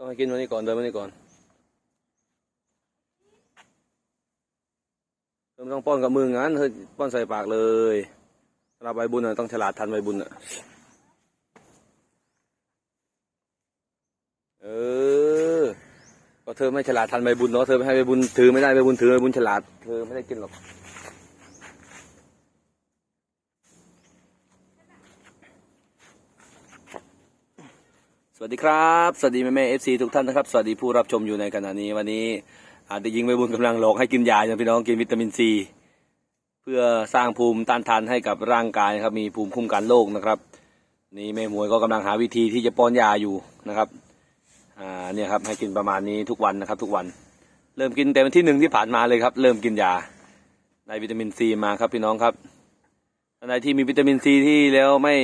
ต้องให้กินวันนี้ก่อนเดินวันนี้ก่อนเริ่มต้องป้อนกับมืองั้นเฮ้ยป้อนใส่ปากเลยสำหรับใบบุญน่ะต้องฉลาดทันใบบุญอะเออก็เธอไม่ฉลาดทันใบบุญเนาะเธอไม่ให้ใบบุญถือไม่ได้ใบบุญถือใบบุญฉลาดเธอไม่ได้กินหรอก สวัสดีครับ สวัสดีแม่แม่เอฟซีทุกท่านนะครับ สวัสดีผู้รับชมอยู่ในขณะนี้วันนี้อาจจะยิงใบบุญกำลังหลอกให้กินยาอย่างพี่น้องกินวิตามินซีเพื่อสร้างภูมิต้านทานให้กับร่างกายนะครับ มีภูมิคุ้มกันโรคนะครับ นี่แม่หมวยก็กำลังหาวิธีที่จะป้อนยาอยู่นะครับอ่าเนี่ยครับให้กินประมาณนี้ทุกวันนะครับทุกวัน เริ่มกินแต่วันที่หนึ่งที่ผ่านมาเลยครับ เริ่มกินยาได้วิตามินซีมาครับพี่น้องครับท่านใดที่มีวิตามินซีที่แล้วไม่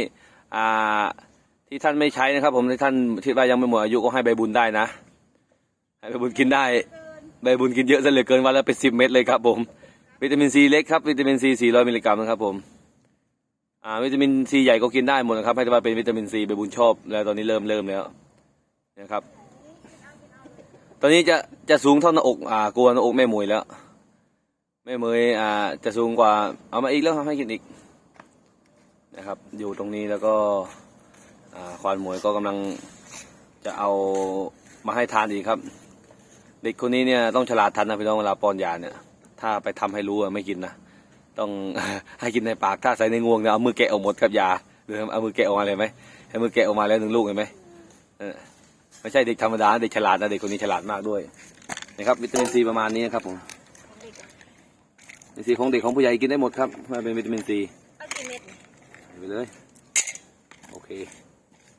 อ่า ที่ท่านไม่ใช้นะครับ ผมที่ท่านที่ว่ายังไม่หมดอายุก็ให้ใบบุญได้นะ ให้ใบบุญกินได้ ใบบุญกินเยอะซะเหลือเกินวันละเป็นสิบเม็ดเลยครับ ผม วิตามินซีเล็กครับวิตามินซีสี่ร้อยมิลลิกรัมนะครับ ผมอ่าวิตามินซีใหญ่ก็กินได้หมดนะครับ ให้แต่ว่าเป็นวิตามินซีใบบุญชอบ แล้วตอนนี้เริ่มเริ่มแล้วนะครับ ตอนนี้จะจะสูงเท่าหน้าอกอ่ากลัวหน้าอกแม่หมวยแล้วแม่หมวยอ่าจะสูงกว่าเอามาอีกแล้วให้กินอีกนะครับ อยู่ตรงนี้แล้วก็ ควานหมวยก็กำลังจะเอามาให้ทานอีกครับ เด็กคนนี้เนี่ยต้องฉลาดทันนะพี่น้องเวลาป้อนยาเนี่ย ถ้าไปทำให้รู้อะไม่กินนะต้องให้กินในปากถ้าใส่ในงวงเนี่ยเอามือแกะออกหมดครับยาหรือเอามือแกะออกมาเลยไหมให้มือแกะออกมาแล้วหนึ่งลูกเห็นไหมเออไม่ใช่เด็กธรรมดาเด็กฉลาดนะเด็กคนนี้ฉลาดมากด้วยนะครับวิตามินซีประมาณนี้นะครับผมวิตามินซีของเด็กของผู้ใหญ่กินได้หมดครับมาเป็นวิตามินซีเอากี่เม็ดนี่ไปเลยโอเค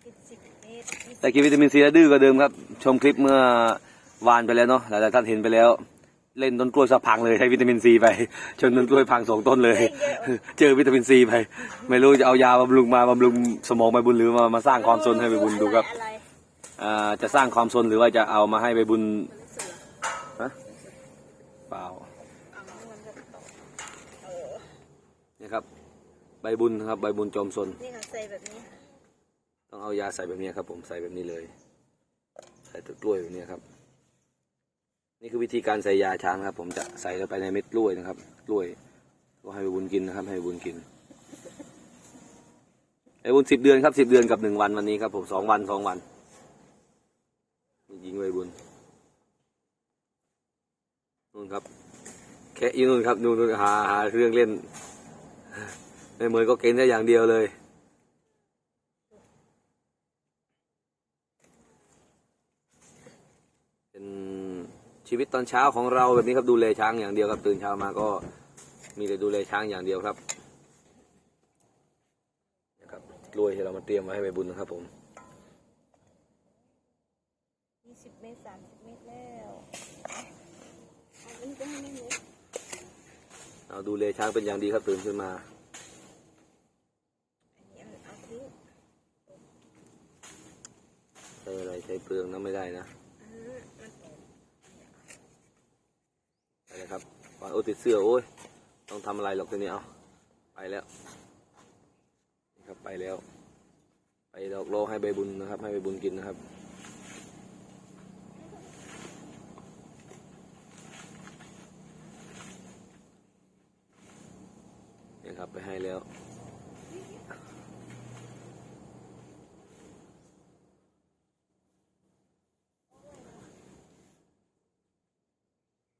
กินสิบเม็ดยี่สิบแต่กินวิตามินซีแล้วดื้อกว่าเดิมครับ ชมคลิปเมื่อวานไปแล้วเนาะหลายๆท่านเห็นไปแล้ว เล่นต้นกล้วยสะพังเลยใช้วิตามินซีไปจนต้นกล้วยพังสองต้นเลย เจอวิตามินซีไป ไม่รู้จะเอายาบำรุงมาบำรุงสมองใบบุญหรือมามาสร้างความซนให้ใบบุญดูครับอะไรอ่าจะสร้างความซนหรือว่าจะเอามาให้ใบบุญฮะเปล่าเอามันก็ตกเออนี่ครับใบบุญนะครับใบบุญจอมซนนี่ค่ะใส่แบบนี้ค่ะ ต้องเอายาใส่แบบนี้ครับผมใส่แบบนี้เลย ใส่ตัวกล้วยแบบนี้ครับ นี่คือวิธีการใส่ยาช้างครับ ผมจะใส่ลงไปในเม็ดกล้วยนะครับกล้วยก็ให้บุญกินนะครับ ให้บุญกินใบบุญสิบเดือนครับสิบเดือนกับหนึ่งวันวันนี้ครับผมสองวันสองวันยิงใบบุญนู่นครับ แค่อีนู่นครับนู่นนู่นหาหาเครื่องเล่นในมือก็เก่งได้อย่างเดียวเลย เป็น ชีวิตตอนเช้าของเราแบบนี้ครับดูแลช้างอย่างเดียวครับตื่นเช้ามาก็มีแต่ดูแลช้างอย่างเดียวครับนะครับกล้วยที่เรามาเตรียมไว้ให้ใบบุญนะครับผมยี่สิบเม็ดสามสิบเม็ดแล้วเอาอันนี้ก็ให้ไม่เม็ดเอาดูแลช้างเป็นอย่างดีครับตื่นขึ้นมาอันนี้เอาเอาทิ้งใช้อะไรใช้เปลืองนะไม่ได้นะ อืมมันตก ไปเลยครับก่อนโอติดเสื้อโอ้ยต้องทำอะไรหรอกทีนี้เอาไปแล้วนี่ครับไปแล้ว ไปดอกโลให้ใบบุญนะครับ ให้ใบบุญกินนะครับนี่ครับไปให้แล้ว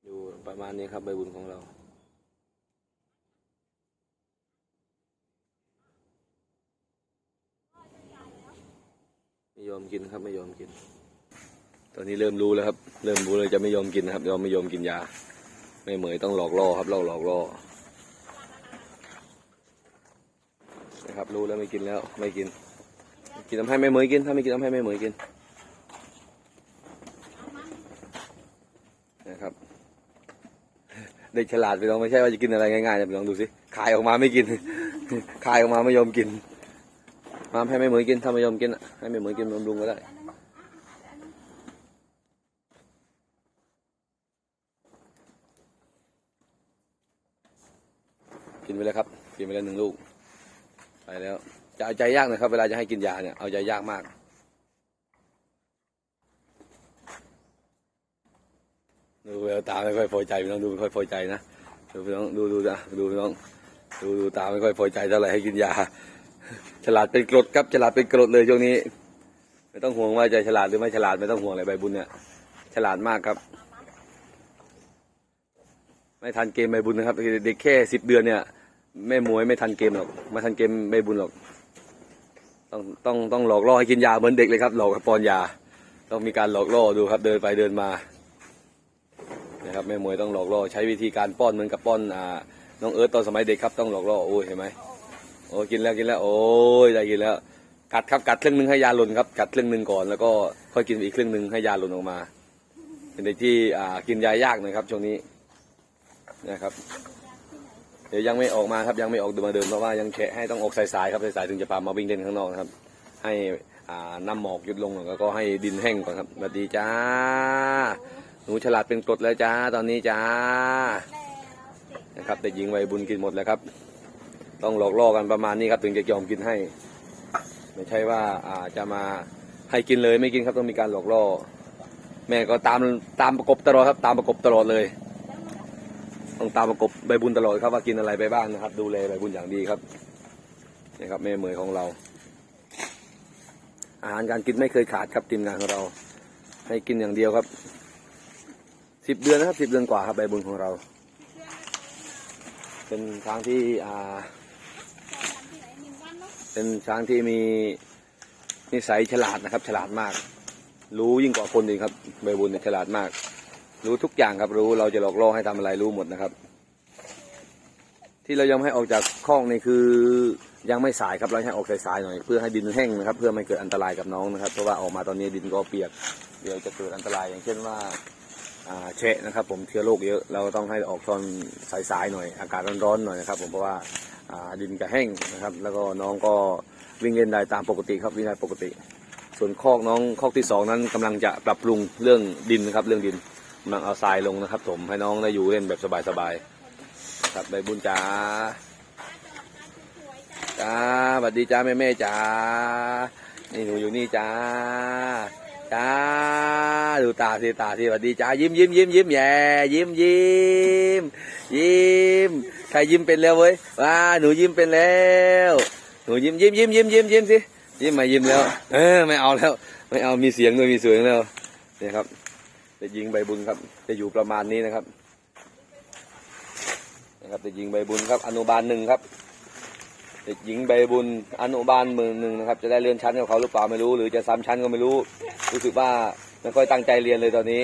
อยู่ ประมาณนี้ครับใบบุญของเรา ไม่ยอมกินครับไม่ยอมกิน ตอนนี้เริ่มรู้แล้วครับ เริ่มรู้เลยจะไม่ยอมกินนะครับยอมไม่ยอมกินยา ไม่เหมยต้องหลอกล่อครับเราหลอกล่อนะครับรู้แล้วไม่กินแล้วไม่กิน กินทำให้ไม่เหมยกิน ถ้าไม่กินทำให้ไม่เหมยกินนะครับ เด็กฉลาดไปลองไม่ใช่ว่าจะกินอะไรง่ายๆนะไปลองดูสิคายออกมาไม่กินคายออกมาไม่ยอมกิน มาให้ไม่เหมยกินถ้าไม่ยอมกินให้ไม่เหมยกินบำรุงก็ได้กินไปแล้วครับ กินไปแล้วหนึ่งลูก ไปแล้ว จะเอาใจยากนะครับ เวลาจะให้กินยาเนี่ย เอาใจยากมาก ตาไม่ค่อยพอใจพี่น้องดูไม่ค่อยพอใจนะดูพี่น้องดูดูนะดูพี่น้องดูดูตาไม่ค่อยพอใจเท่าไหร่ให้กินยา ฉลาดเป็นกรดครับฉลาดเป็นกรดเลยช่วงนี้ ไม่ต้องห่วงว่าจะฉลาดหรือไม่ฉลาดไม่ต้องห่วงเลยใบบุญเนี่ยฉลาดมากครับ ไม่ทันเกมใบบุญนะครับเด็กแค่สิบเดือนเนี่ยแม่มวยไม่ทันเกมหรอกไม่ทันเกมใบบุญหรอก ต้องต้องต้องหลอกล่อให้กินยาเหมือนเด็กเลยครับ หลอกกับปอนยา ต้องมีการหลอกล่อดูครับเดินไปเดินมา นะครับแม่มวยต้องหลอกล่อใช้วิธีการป้อนเหมือนกับป้อนอ่าน้องเอิร์ธตอนสมัยเด็กครับต้องหลอกล่อโอ้ยเห็นไหมโอ้กินแล้วกินแล้ว โอ้ยได้กินแล้ว กัดครับกัดครึ่งหนึ่งให้ยาหล่นครับกัดครึ่งหนึ่งก่อนแล้วก็ค่อยกินอีกครึ่งหนึ่งให้ยาหล่นออกมา เป็นเด็กที่อ่ากินยายากนะครับช่วงนี้นะครับ เดี๋ยวยังไม่ออกมาครับยังไม่ออกมาเดินเพราะว่ายังแฉะให้ต้องออกสายๆครับสายๆถึงจะพามาวิ่งเล่นข้างนอกนครับ ให้อ่าน้ำหมอกหยุดลงแล้วก็ให้ดินแห้งก่อนครับสวัสดีจ้า หนูฉลาดเป็นกรดแล้วจ้าตอนนี้จ้านะครับแต่หญิงวัยบุญกินหมดแล้วครับ ต้องหลอกล่อกันประมาณนี้ครับถึงจะยอมกินให้ ไม่ใช่ว่าอ่าจะมาให้กินเลยไม่กินครับต้องมีการหลอกล่อ แม่ก็ตามตามประกบตลอดครับ ตามประกบตลอดเลย ต้องตามประกบใบบุญตลอดครับว่ากินอะไรไปบ้างนะครับ ดูแลใบบุญอย่างดีครับนี่ครับแม่เหมยของเรา อาหารการกินไม่เคยขาดครับทีมงานของเรา ให้กินอย่างเดียวครับ สิบเดือนนะครับสิบเดือนกว่าครับใบบุญของเรา เป็นช้างที่อ่า เป็นช้างที่มีนิสัยฉลาดนะครับ ฉลาดมาก รู้ยิ่งกว่าคนอีกครับ ใบบุญเนี่ยฉลาดมาก รู้ทุกอย่างครับรู้เราจะหลอกล่อให้ทำอะไรรู้หมดนะครับ ที่เรายังไม่ให้ออกจากคอกนี่คือยังไม่สายครับเราให้ออกสายๆหน่อยเพื่อให้ดินแห้งนะครับ เพื่อไม่เกิดอันตรายกับน้องนะครับ เพราะว่าออกมาตอนนี้ดินก็เปียก เดี๋ยวจะเกิดอันตรายอย่างเช่นว่า อ่าเชะนะครับผมเชื้อโรคเยอะเราต้องให้ออกตอนสายๆหน่อย อากาศร้อนๆหน่อยนะครับผมเพราะว่าดินจะแห้งนะครับ แล้วก็น้องก็วิ่งเล่นได้ตามปกติครับวิ่งได้ปกติ ส่วนคอกน้องคอกที่สองนั้นกำลังจะปรับปรุงเรื่องดินนะครับเรื่องดินกำลังเอาทรายลงนะครับผมให้น้องได้อยู่เล่นแบบสบายๆครับใบบุญจ๋าจ้าสวัสดีจ้าแม่แม่จ๋านี่หนูอยู่นี่จ้า จ้าดูตาสิตาสิสวัสดีจ้ายิ้มยิ้มยิ้มยิ้มแย่ยิ้มยิ้มยิ้มใครยิ้มเป็นแล้วเว้ยว้าหนูยิ้มเป็นแล้วหนูยิ้มยิ้มยิ้มยิ้มยิ้มยิ้มสิยิ้มมายิ้มแล้ว เออไม่เอาแล้ว ไม่เอามีเสียงด้วยมีเสียงแล้วนี่ครับจะยิงใบบุญครับ จะอยู่ประมาณนี้นะครับนะครับจะยิงใบบุญครับ อนุบาลหนึ่งครับ เด็กหญิงใบบุญอนุบาลมือหนึ่งนะครับ จะได้เลื่อนชั้นกับเขาหรือเปล่าไม่รู้ หรือจะซ้ำชั้นก็ไม่รู้ รู้สึกว่าไม่ค่อยตั้งใจเรียนเลยตอนนี้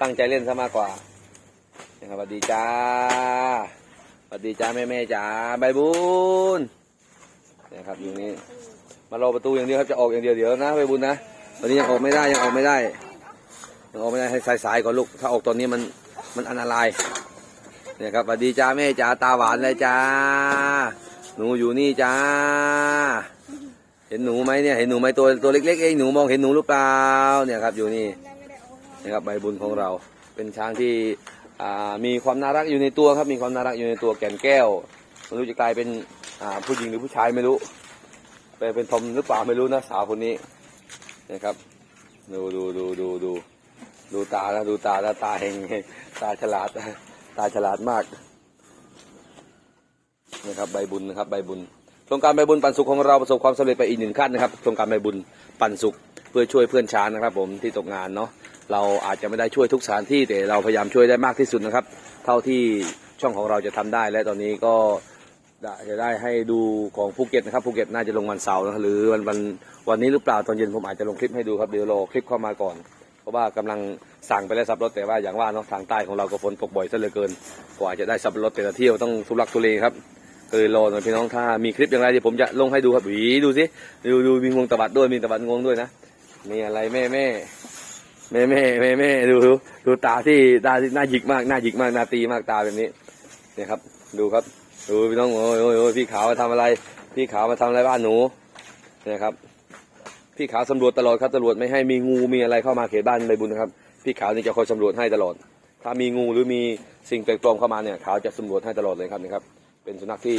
ตั้งใจเล่นซะมากกว่านะครับสวัสดีจ้าสวัสดีจ้าแม่แม่จ้าใบบุญนะครับอยู่นี่มารอประตูอย่างเดียวครับจะออกอย่างเดียวเดี๋ยวนะใบบุญนะตอนนี้ยังออกไม่ได้ยังออกไม่ได้ยังออกไม่ได้ให้สายๆก่อนลูกถ้าออกตอนนี้มันมันอันตรายเนี่ยครับสวัสดีจ้าแม่จ๋าตาหวานเลยจ้า หนูอยู่นี่จ้า เห็นหนูไหมเนี่ย เห็นหนูไหมตัวตัวเล็กๆเองหนูมองเห็นหนูหรือเปล่า เนี่ยครับอยู่นี่นี่ครับใบบุญของเรา เป็นช้างที่มีความน่ารักอยู่ในตัวครับ มีความน่ารักอยู่ในตัวแก่นแก้วไม่รู้จะกลายเป็นผู้หญิงหรือผู้ชายไม่รู้ไปเป็นทอมหรือเปล่าไม่รู้นะสาวคนนี้นะครับ ดูดูดูดูดูดูตาแล้วดูตาแล้วตาเฮงตาฉลาด ตาฉลาดมาก นะครับใบบุญนะครับใบบุญโครงการใบบุญปันสุขของเราประสบความสำเร็จไปอีกหนึ่งขั้นนะครับโครงการใบบุญปันสุขเพื่อช่วยเพื่อนช้างนะครับ ผมที่ตกงานเนาะเราอาจจะไม่ได้ช่วยทุกสถานที่แต่เราพยายามช่วยได้มากที่สุดนะครับ เท่าที่ช่องของเราจะทำได้และตอนนี้ก็จะได้ให้ดูของภูเก็ตนะครับภูเก็ตน่าจะลงวันเสาร์นะหรือวันวันวันนี้หรือเปล่าตอนเย็นผมอาจจะลงคลิปให้ดูครับเดี๋ยวรอคลิปเข้ามาก่อน เพราะว่ากำลังสั่งไปแล้วสับรถแต่ว่าอย่างว่าเนาะทางใต้ของเราก็ฝนตกบ่อยซะเหลือเกิน กว่าจะได้สับรถแต่ละเที่ยวต้องทุลักทุเลครับ เลยรอหน่อยพี่น้องถ้ามีคลิปอย่างไรเดี๋ยวผมจะลงให้ดูครับหวีดูสิดูดูมีงวงตะบัดด้วยมีตะบัดงวงด้วยนะมีอะไรแม่แม่แม่แม่แม่แม่ดูดูดูตาที่ตาที่หน้าหยิกมากหน้าหยิกมากหน้าตีมากตาแบบนี้เนี่ยครับ ดูครับ ดูพี่น้องโอ้ยโอ้ยพี่ขาวมาทำอะไร พี่ขาวมาทำอะไรบ้านหนูเนี่ยครับ พี่ขาวสำรวจตลอดครับตำรวจไม่ให้มีงูมีอะไรเข้ามาเขตบ้านใบบุญนะครับ พี่ขาวนี่จะคอยสำรวจให้ตลอด ถ้ามีงูหรือมีสิ่งแปลกปลอมเข้ามาเนี่ยขาวจะสำรวจให้ตลอดเลยครับนะครับ เป็นสุนัขที่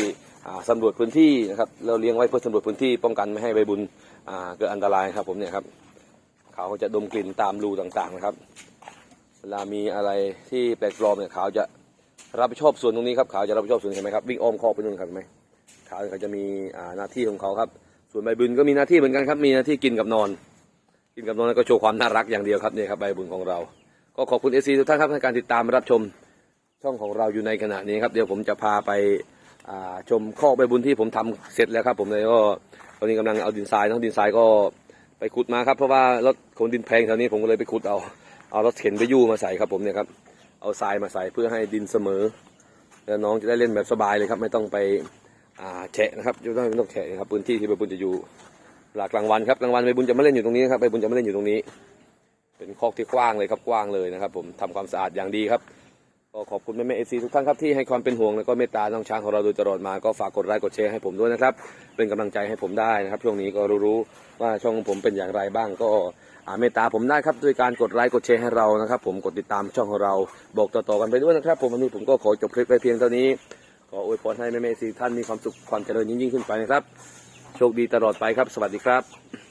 สำรวจพื้นที่นะครับเราเลี้ยงไว้เพื่อสำรวจพื้นที่ป้องกันไม่ให้ใบบุญเกิดอันตรายครับผมเนี่ยครับเขาจะดมกลิ่นตามรูต่างๆนะครับเวลามีอะไรที่แปลกปลอมเนี่ยเขาจะรับผิดชอบส่วนตรงนี้ครับเขาจะรับผิดชอบส่วนเห็นไหมครับวิ่งอ้อมคอกไปนู่นครับเห็นไหมขาเขาจะมีหน้าที่ของเขาครับส่วนใบบุญก็มีหน้าที่เหมือนกันครับมีหน้าที่กินกับนอน กินกับนอนแล้วก็โชว์ความน่ารักอย่างเดียวครับนี่ครับใบบุญของเรา ก็ขอบคุณเอซีทุกท่านครับในการติดตามรับชมช่องของเราอยู่ในขณะนี้ครับเดี๋ยวผมจะพาไป ชมคอกใบบุญที่ผมทำเสร็จแล้วครับ ผมเลยก็ตอนนี้กำลังเอาดินทรายทั้งดินทรายก็ไปขุดมาครับเพราะว่ารถขนดินแพงแถวนี้ผมก็เลยไปขุดเอาเอารถเข็นไปยู่มาใส่ครับผมเนี่ยครับเอาทรายมาใส่เพื่อให้ดินเสมอ แล้วน้องจะได้เล่นแบบสบายเลยครับ ไม่ต้องไปแฉะนะครับจะต้องไม่ต้องแฉะครับพื้นที่ที่ใบบุญจะอยู่หลักกลางวันครับกลางวันใบบุญจะไม่เล่นอยู่ตรงนี้ครับใบบุญจะไม่เล่นอยู่ตรงนี้ เป็นคอกที่กว้างเลยครับกว้างเลยนะครับ ผมทำความสะอาดอย่างดีครับ ก็ขอบคุณแม่แม่เอซีทุกท่านครับที่ให้ความเป็นห่วงแล้วก็เมตตาน้องช้างของเราโดยตลอดมาก็ฝากกดไลค์กดแชร์ให้ผมด้วยนะครับ เป็นกำลังใจให้ผมได้นะครับ ช่วงนี้ก็รู้ๆว่าช่องผมเป็นอย่างไรบ้างก็อาเมตตาผมได้ครับด้วยการกดไลค์กดแชร์ให้เรานะครับ ผมกดติดตามช่องของเราบอกต่อๆกันไปด้วยนะครับ ผมวันนี้ผมก็ขอจบคลิปไปเพียงเท่านี้ขออวยพรให้แม่แม่เอซีท่านมีความสุขความเจริญยิ่งๆขึ้นไปนะครับโชคดีตลอดไปครับ สวัสดีครับ